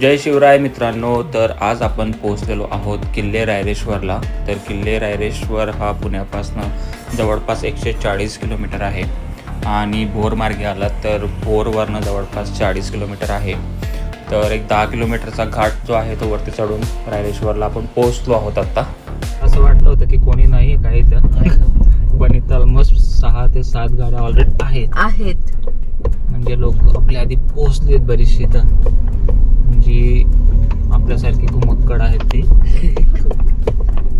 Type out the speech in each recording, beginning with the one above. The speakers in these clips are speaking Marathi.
जय शिवराय मित्रांनो तर आज आपण पोहोचलेलो आहोत किल्ले रायरेश्वरला. तर किल्ले रायरेश्वर हा पुण्यापासून जवळपास एकशे चाळीस किलोमीटर आहे. आणि भोर मार्गे आला तर भोरवरनं जवळपास चाळीस किलोमीटर आहे. तर एक दहा किलोमीटरचा घाट जो आहे तो वरती चढून रायरेश्वरला आपण पोहोचलो आहोत आत्ता असं वाटलं होतं की कोणी नाही काय इथं? पण इथं ऑलमोस्ट सहा ते सात गाड्या ऑलरेडी आहेत. आहेत. म्हणजे लोक आपल्या आधी पोहोचलेत बरीचशी इथं. जी आपल्यासारखी घुमक्कड आहेत ती.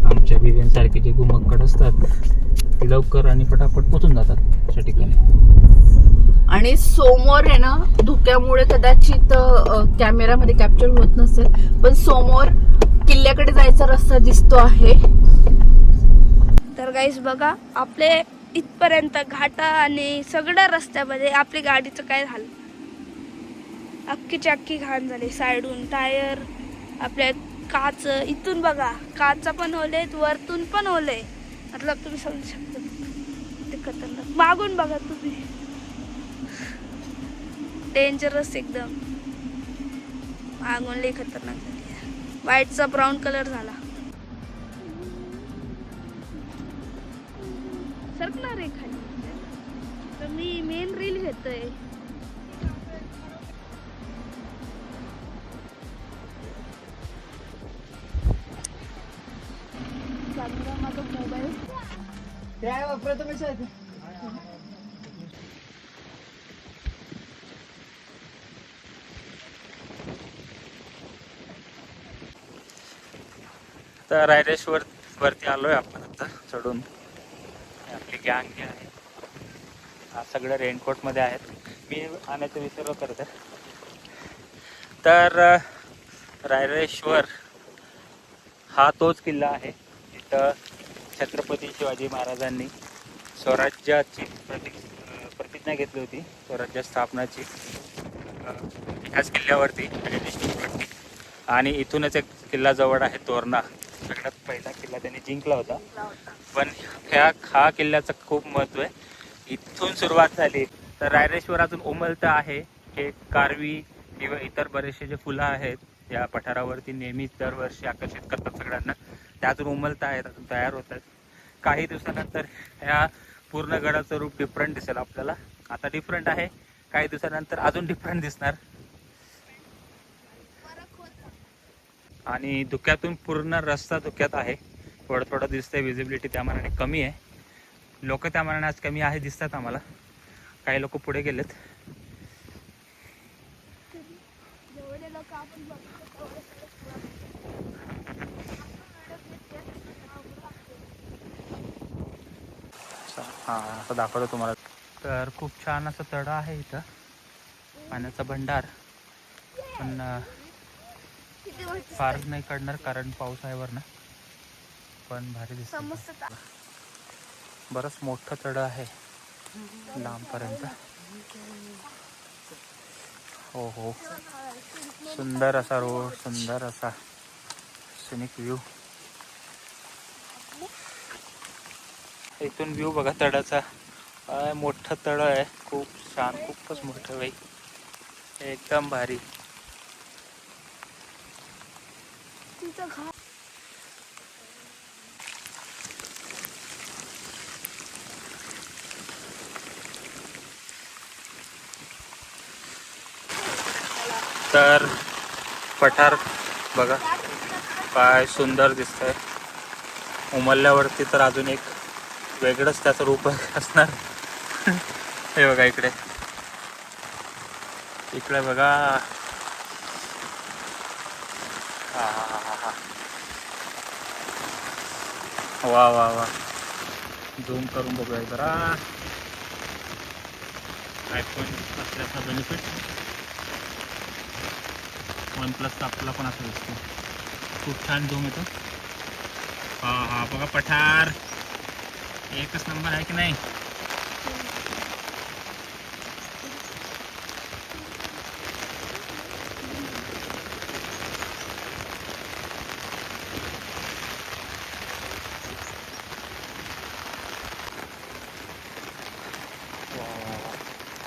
आमच्या बिबींसारखी जी घुमक्कड असतात ती लवकर आणि पटापट पोचून जातात अशा ठिकाणी. आणि समोर आहे ना धुक्यामुळे कदाचित कॅमेरामध्ये कॅप्चर होत नसेल पण समोर किल्ल्याकडे जायचा रस्ता दिसतो आहे. तर गाईस बघा आपले इथपर्यंत घाटा आणि सगळ्या रस्त्यामध्ये आपली गाडीचं काय झालं? अख्खीची अख्खी घाण झाली साईडून टायर आपल्या काच इथून बघा काच पण ओले वरतून पण ओले. मतलब तुम्ही समजू शकता. ते खतरनाक. मागून बघा तुम्ही. डेंजरस एकदम. मागून लई खतरनाक झाली व्हाईटचा ब्राऊन कलर झाला. सरकणार आहे खाली. तर मी मेन रील घेतोय. चालला माझा मोबाईल तर रायरेश्वर वरती आलोय आपण आता चढून. आपली गँग जी आहे. हा सगळं रेनकोटमध्ये आहेत. मी आणायचं विसरलो खरं तर तर रायरेश्वर हा तोच किल्ला आहे. जिथं छत्रपती शिवाजी महाराजांनी स्वराज्याची प्रति प्रतिज्ञा घेतली होती स्वराज्य स्थापनाची. ह्याच किल्ल्यावरती. आणि इथूनच एक किल्ला जवळ आहे तोरणा. सगळ्यात पहिला किल्ला त्यांनी जिंकला होता. पण ह्या हा किल्ल्याचं खूप महत्त्व आहे. इथून सुरुवात झाली. तर रायरेश्वरातून उमलतं आहे हे कारवी किंवा इतर बरेचसे जे फुलं आहेत या पठारावरती नेहमीच दरवर्षी आकर्षित करतात सगळ्यांना. त्यातून उमलत आहेत तयार होत आहेत काही दिवसानंतर ह्या पूर्ण गडाचं रूप डिफरंट दिसेल आपल्याला. आता डिफरंट आहे. काही दिवसानंतर अजून डिफरंट दिसणार. आणि धुक्यातून पूर्ण रस्ता धुक्यात आहे. थोडं थोडं दिसतंय. विजिबिलिटी त्या मानाने कमी आहे. लोक त्या मानाने आज कमी आहे दिसतात आम्हाला. काही लोक पुढे गेलेत. हां असं दाखवतो तुम्हाला. तर खूप छान असं तळं आहे इथं. पाण्याचा भंडार. पण फार नाही काढणार कारण पाऊस आहे वरनं. पण भारी दिसत? बरंच मोठं तळं आहे लांबपर्यंत. हो हो. सुंदर असा रोड सुंदर असा सिनिक व्ह्यू इथून व्ह्यू बघा काय मोठं तळ आहे. खूप छान खूपच मोठं बाई. एकदम भारी. तर पठार बघा. काय सुंदर दिसतंय. उमलल्यावरती तर अजून एक वेगळंच त्याचं रूप असणार. हे बघा इकडे. इकडे बघा. हा हा हा हा वा वा वा. झूम करून बघूया जरा. आयफोन असल्याचा बेनिफिट वन प्लसचा आपल्याला पण असं दिसतो खूप छान झूम येतो. हा हा बघा पठार. एकच नंबर आहे की नाही?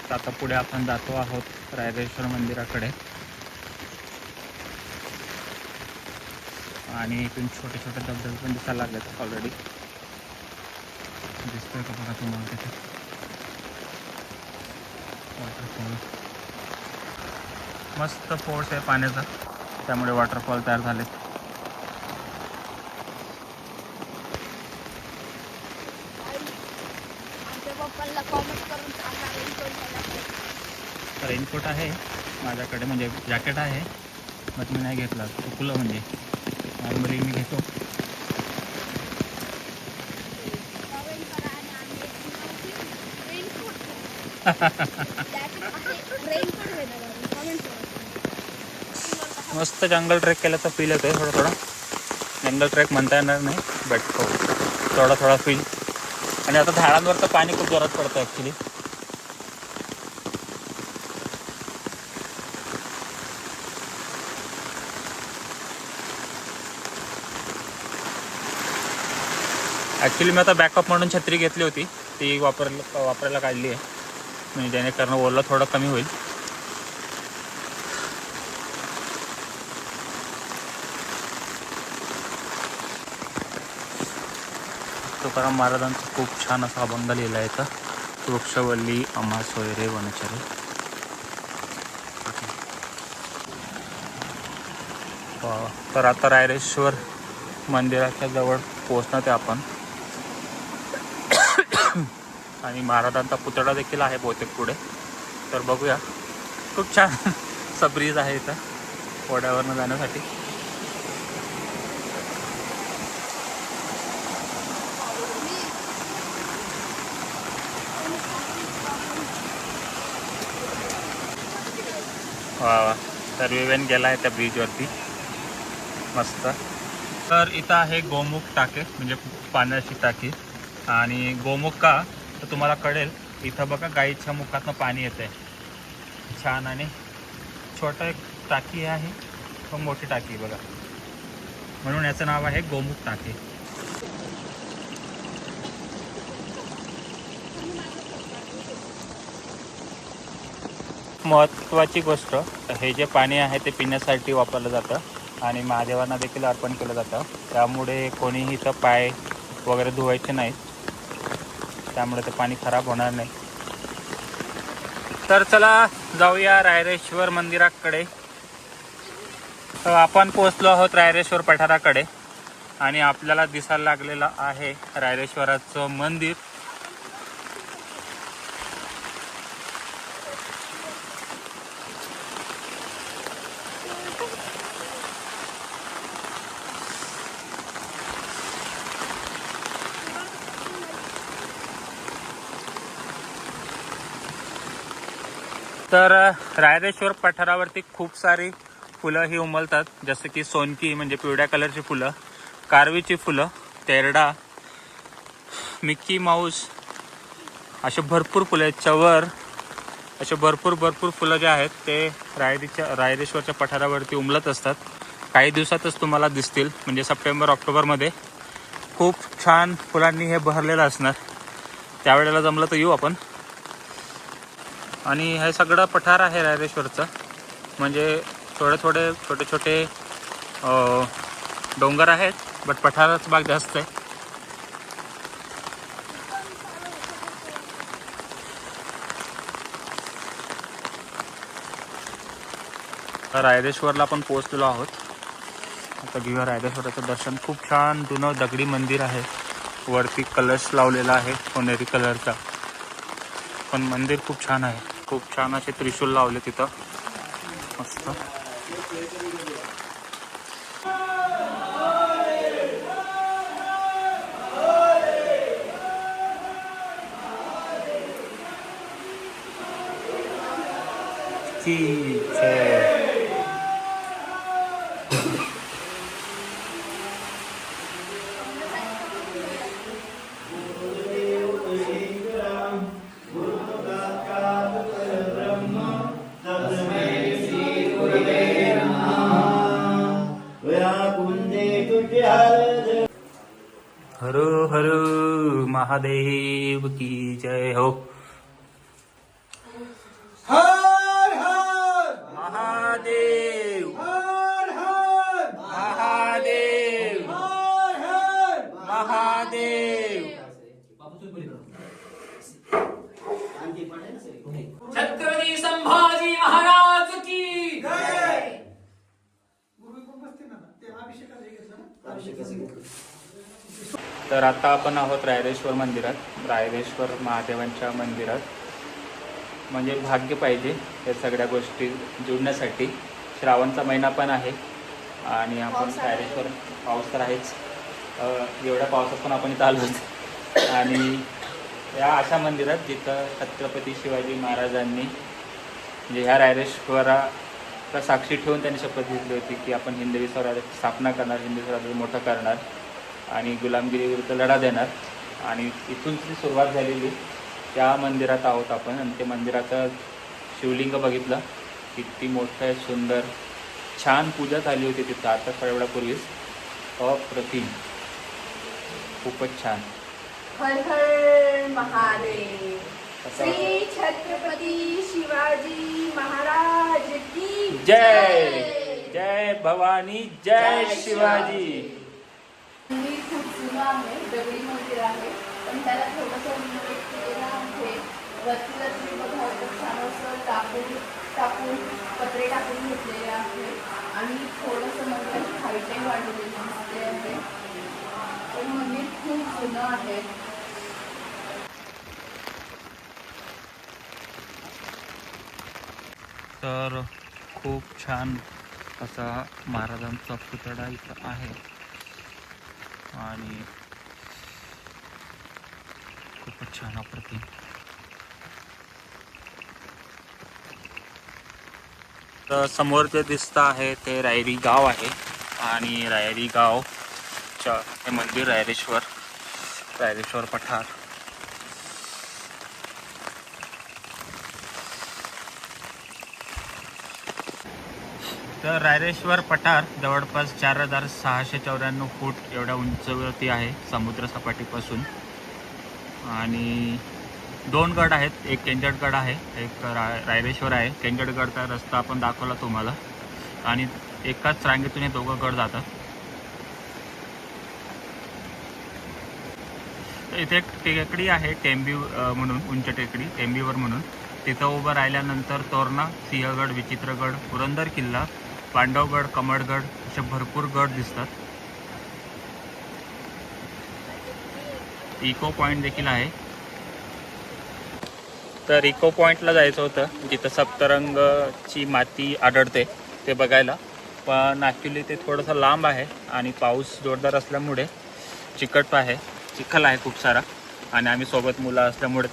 तर आता पुढे आपण जातो आहोत रायरेश्वर मंदिराकडे. आणि इथून छोटे छोटे धबधबे पण दिसायला लागलेत ऑलरेडी दिसतोय का बघा तुम्हाला तिथे मस्त फोर्स आहे पाण्याचा. त्यामुळे वॉटरफॉल तयार झाले रेनकोट रेनकोट आहे माझ्याकडे म्हणजे जॅकेट आहे बट मी नाही घेतला. चुकलं म्हणजे. नॉर्मली मी घेतो Comment करा आणि आम्ही एक नवीन रेनकोट घेऊ. Jacket आहे, रेनकोट घेणार आम्ही. Comment करा. मस्त जंगल ट्रेक केल्याचा फील येतोय थोडा थोडा. जंगल ट्रेक म्हणता येणार नाही बट हो. थोडा थोडा फील आणि आता झाडांवर तर पाणी खूप जोरात पडतं ॲक्च्युली ॲक्च्युली मी आता बॅकअप म्हणून छत्री घेतली होती. ती वापर वापरायला काढली आहे. म्हणजे जेणेकरून ओला थोडा कमी होईल. तुकाराम महाराजांचा खूप छान असा अभंग लिहिला आहे इथं. वृक्षवल्ली आम्हा सोयरे वनचरे. तर आता रायरेश्वर मंदिराच्या जवळ पोहोचणार ते आपण. आणि महाराजांचा पुतळा देखील आहे बहुतेक पुढे. तर बघूया. खूप छान सबरीज आहे इथं ओढ्यावरनं जाण्यासाठी. वा वा. तर विवेन गेला आहे त्या ब्रिजवरती. मस्त. तर इथं आहे गोमुख टाके म्हणजे पाण्याची टाकी. आणि गोमुख का तर तुम्हाला कळेल इथं बघा गाईच्या मुखातनं पाणी येते छान आणि छोटं एक टाकी आहे. पण मोठी टाकी बघा. म्हणून याचं नाव आहे गोमुख टाकी. महत्त्वाची गोष्ट हे जे पाणी आहे ते पिण्यासाठी वापरलं जातं आणि महादेवांना देखील अर्पण केलं जातं. त्यामुळे कोणीही इथं पाय वगैरे धुवायचे नाहीत. त्यामुळे ते पाणी खराब होणार नाही. तर चला जाऊया रायरेश्वर मंदिराकडे. तर आपण पोचलो आहोत रायरेश्वर पठाराकडे. आणि आपल्याला दिसायला लागलेलं आहे रायरेश्वराचं मंदिर. तर रायरेश्वर पठारावरती खूप सारी फुलं ही उमलतात. जसं की सोनकी म्हणजे पिवळ्या कलरची फुलं कारवीची फुलं तेरडा मिक्की माऊस असे भरपूर फुलं आहेत. चवर असे भरपूर भरपूर फुलं जे आहेत ते रायरीच्या रायरेश्वरच्या पठारावरती उमलत असतात. काही दिवसातच तुम्हाला दिसतील म्हणजे सप्टेंबर ऑक्टोबरमध्ये. खूप छान फुलांनी हे बहरलेलं असणार. त्यावेळेला जमलं तर येऊ आपण. आणि हे सगळं पठार आहे रायरेश्वरचं. म्हणजे थोडे थोडे छोटे छोटे डोंगर आहेत बट पठाराचा भाग जास्त आहे. रायरेश्वरला आपण पोहोचलेलो आहोत. आता घेऊया रायरेश्वराचं दर्शन खूप छान जुनं दगडी मंदिर आहे. वरती कलश लावलेला आहे सोनेरी कलरचा. पण मंदिर खूप छान आहे. खूप छान असे त्रिशूल लावले तिथं. मस्त. की हर हर महादेव की जय हो हर हर महादेव हर हर महादेव तर आता आपण आहोत रायरेश्वर मंदिरात रायरेश्वर महादेवांच्या मंदिरात. म्हणजे भाग्य पाहिजे या सगळ्या गोष्टी जुळण्यासाठी श्रावणचा महिना पण आहे आणि आपण रायरेश्वर पाऊस तर आहेच. एवढ्या पावसात पण आपण इथं आलोच आणि या अशा मंदिरात जिथं छत्रपती शिवाजी महाराजांनी म्हणजे ह्या रायरेश्वराला साक्षी ठेवून त्यांनी शपथ घेतली होती की आपण हिंदवी स्वराज्याची स्थापना करणार हिंदवी स्वराज्य मोठं करणार. आणि गुलामगिरी विरुद्ध लढा देणार. आणि इथून जी सुरुवात झालेली त्या मंदिरात आहोत आपण. आणि ते मंदिराचं शिवलिंग बघितलं. किती मोठं आहे सुंदर. छान पूजा झाली होती तिथं. आता वेळापूर्वीच अप्रतिम. खूपच छान. हर हर महादेव. श्री छत्रपती शिवाजी महाराज की जय! जय! भवानी जय शिवाजी! आहे दगडी मंदिर आहे. पण त्याला थोडंसं रिनोव्हेट केलेलं आहे. वरती वरती बघा छान असं टाकून टाकून पत्रे टाकून घेतलेले आहे. आणि थोडंसं म्हणजे मंदिराची हाईटही वाढवलेली दिसते आहे. पण मंदिर खूप जुनं आहे. तर खूप छान असा महाराजांचा पुतळा इथं आहे. आणि खूपच छान अप्रतिम तर समोर जे दिसतं आहे ते रायरी गाव आहे आणि रायरी गावच्या हे मंदिर रायरेश्वर रायरेश्वर पठार. तर रायरेश्वर पठार जवळपास चार हजार सहाशे चौऱ्याण्णव फूट एवढ्या उंचवरती आहे समुद्र सपाटीपासून. आणि दोन गड आहेत एक केंजडगड आहे एक रा रायरेश्वर आहे. केंजडगडचा रस्ता आपण दाखवला तुम्हाला. आणि एकाच रांगेतून हे दोघं गड जातात. इथे एक टेकडी आहे टेंबी म्हणून उंच टेकडी टेंबीवर म्हणून. तिथं उभं राहिल्यानंतर तोरणा सिंहगड विचित्रगड पुरंदर किल्ला पांडवगड कमळगड असे भरपूर गड दिसतात. इको पॉईंट देखील आहे. तर इको पॉईंटला जायचं होतं. जिथं सप्तरंगची माती आढळते ते बघायला. पण ॲक्च्युली ते थोडंसं लांब आहे आणि पाऊस जोरदार असल्यामुळे चिकट आहे. चिखल आहे खूप सारा. आणि आम्ही सोबत मुलं असल्यामुळे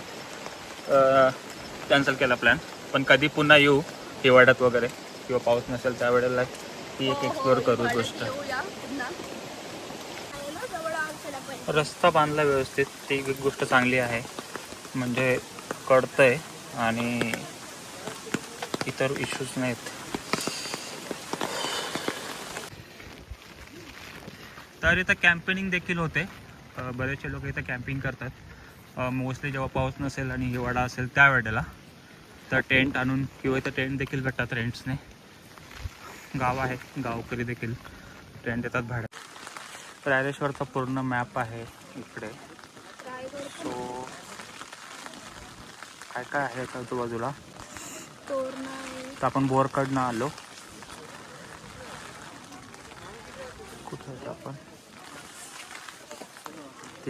कॅन्सल केला प्लॅन पण कधी पुन्हा येऊ हिवाळ्यात वगैरे. किंवा पाऊस नसेल त्यावेळेला ती एक एक्सप्लोअर करू गोष्ट. रस्ता बांधला व्यवस्थित ती एक गोष्ट चांगली आहे. म्हणजे कळतंय आणि इतर इश्यूज नाहीत. तर इथं कॅम्पेनिंग देखील होते. बरेचसे लोक इथं कॅम्पिंग करतात. मोस्टली जेव्हा पाऊस नसेल आणि हिवाळा असेल त्यावेळेला तर टेंट आणून किंवा इथं टेंट देखील भेटतात रेंट्सने गाव आहे. गावकरी देखील ट्रेन देतात भाड्यात. रायरेश्वरचा पूर्ण मॅप आहे इकडे. सो काय काय आहे आजूबाजूला? तर आपण बोरकडनं आलो. कुठे आपण?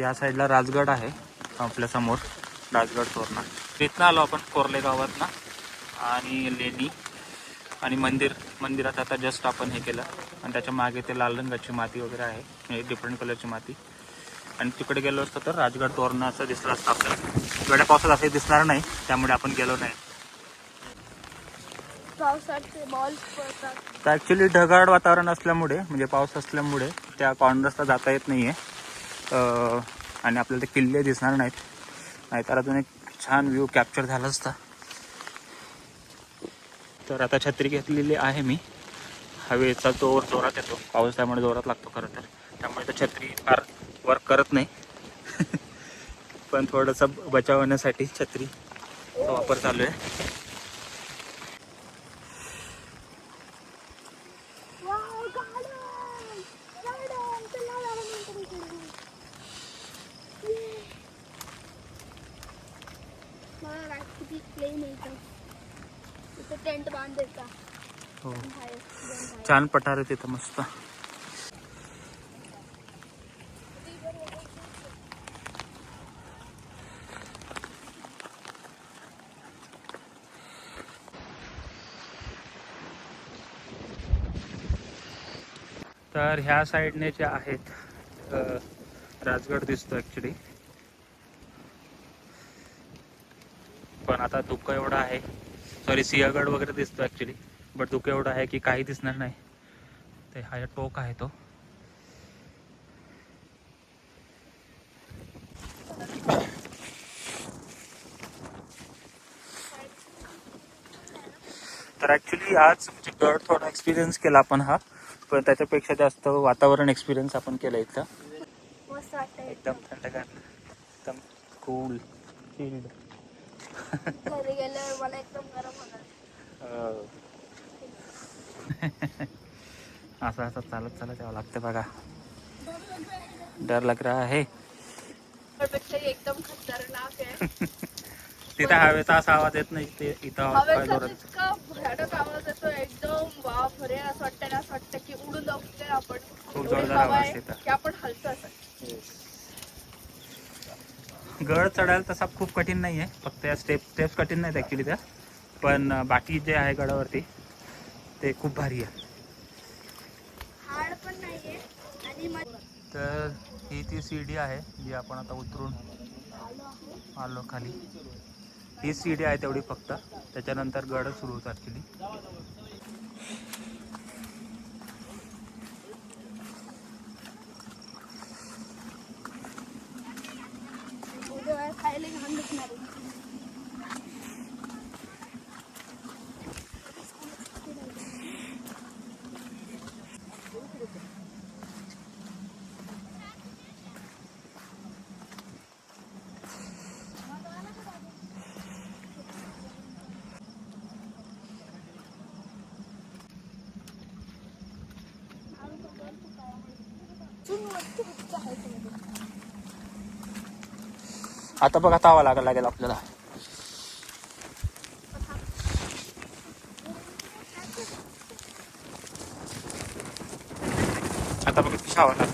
या साईडला राजगड आहे आपल्यासमोर राजगड तोरणा. तिथनं आलो आपण कोरले गावातनं. आणि लेणी. आणि मंदिर मंदिरात आता जस्ट आपण हे केलं. आणि त्याच्यामागे ते लाल रंगाची माती वगैरे आहे. म्हणजे डिफरंट कलरची माती. आणि तिकडे गेलो असतो तर राजगड तोरणा असं दिसलं असतं आपल्याला. एवढ्या पावसात असं दिसणार नाही. त्यामुळे आपण गेलो नाही. तर ॲक्च्युली ढगाळ वातावरण असल्यामुळे म्हणजे पाऊस असल्यामुळे त्या कॉर्नर्सला जाता येत नाही आहे आणि आपल्याला ते किल्ले दिसणार नाहीत. नाहीतर अजून एक छान व्ह्यू कॅप्चर झाला असता. तर आता छत्री घेतलेली आहे मी. हवेचा जोर जोरात येतो. पाऊस त्यामुळे जोरात लागतो खरं तर. त्यामुळे तर छत्री फार वर्क करत नाही. पण थोडंसं बचाव होण्यासाठी छत्रीचा वापर चालू आहे. छान पठार आहे तिथं मस्त. तर ह्या साईडने जे आहेत राजगड दिसतो ऍक्च्युली पण आता धुक एवढा आहे. सॉरी सिंहगड वगैरे दिसतो ऍक्च्युली बट धुकं एवढं आहे की काही दिसणार नाही. ते हा टोक आहे तो. तर ॲक्च्युली आज म्हणजे गड थोडा एक्सपिरियन्स केला आपण हा पण त्याच्यापेक्षा जास्त वातावरण एक्सपिरियन्स आपण केलं इथं. एकदम थंडगार एकदम कूल गेल्यावर मला एकदम गरम होणार. असं असं चालत चालत यावं लागतं बघा. डर लग रहा है एकदम खतरनाक आहे. तिथे हवेचा असा आवाज येत नाही ते इथं आवाज भयानक आवाज येतो एकदम बाप रे असं वाटतं ना असं वाटतं की उडून जाऊ आपण. खूप जोरदार आवाज आहे येतो. की आपण हलतो असं. गड चढायला तसा खूप कठीण नाही आहे फक्त या स्टेप स्टेप्स कठीण नाहीत ॲक्च्युली त्या. पण बाकी जे आहे गडावरती ते खूप भारी आहे. तर ही ती सीडी आहे जी आपण आता उतरून आलो खाली. ही सीडी आहे तेवढी फक्त. त्याच्यानंतर गड सुरू होतं ॲक्च्युली खायला आता बघा तावा लागायला लागेल आपल्याला. आता बघा कशी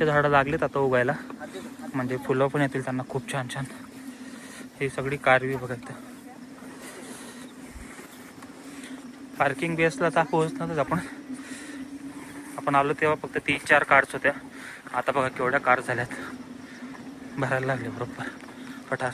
हवा झाडं लागलेत आता उगायला. म्हणजे फुलं पण येतील त्यांना खूप छान छान. ही सगळी कारवी बघा पार्किंग बेसला तर पोहोचणारच आपण. आपण आलो तेव्हा फक्त तीन चार कार्स होत्या. आता बघा केवढ्या कार झाल्यात. भरायला लागले बरोबर. पठार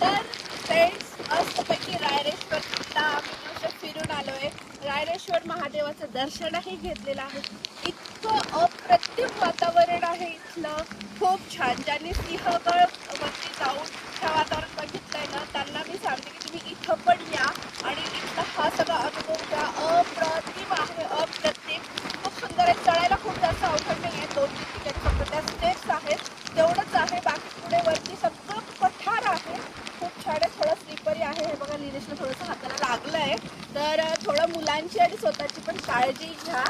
तर फ्रेंड्स मस्तपैकी रायरेश्वरला आम्ही मस्त फिरून आलोय. रायरेश्वर महादेवाचं दर्शनही घेतलेलं आहे. इतकं अप्रतिम वातावरण आहे इथलं. खूप छान. ज्यांनी सिंहगड वरती जाऊन ह्या वातावरण बघितलंय ना त्यांना मी सांगते की तुम्ही इथं पण या आणि इथला हा सगळा अनुभव घ्या अप्रतिम आहे अप्रतिम खूप सुंदर आहे चढायला खूप जास्त अवघड नाही आहे दोन तीन ठिकाणी फक्त त्या स्टेप्स आहेत तेवढंच आहे बाकी पुढे वरती सगळं पठार आहे खूप छान आहे थोडं स्लिपरी आहे हे बघा निलेशला थोडंसं हाताला लागलं आहे तर अं, थोडं मुलांची आणि स्वतःची पण काळजी घ्या.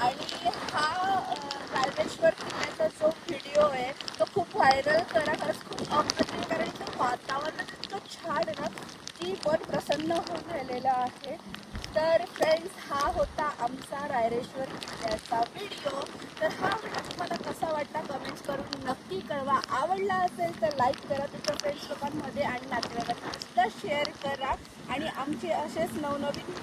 आणि हा अं, रायरेश्वर किल्ल्याचा जो व्हिडिओ आहे तो खूप व्हायरल करा. खरंच खूप अप्रतिम कारण इथं वातावरण इतकं छान आहे ना की मन प्रसन्न होऊन राहिलेलं आहे. तर फ्रेंड्स हा होता आमचा रायरेश्वर किल्ल्याचा व्हिडिओ तर हा व्हिडिओ तुम्हाला कसा वाटला कमेंट्स करून नक्की कळवा. आवडला असेल तर लाईक करा तुमच्या फ्रेंड्स लोकांमध्ये आणि नातेवाईकांना सुद्धा शेअर करा. आणि आमचे असेच नवनवीन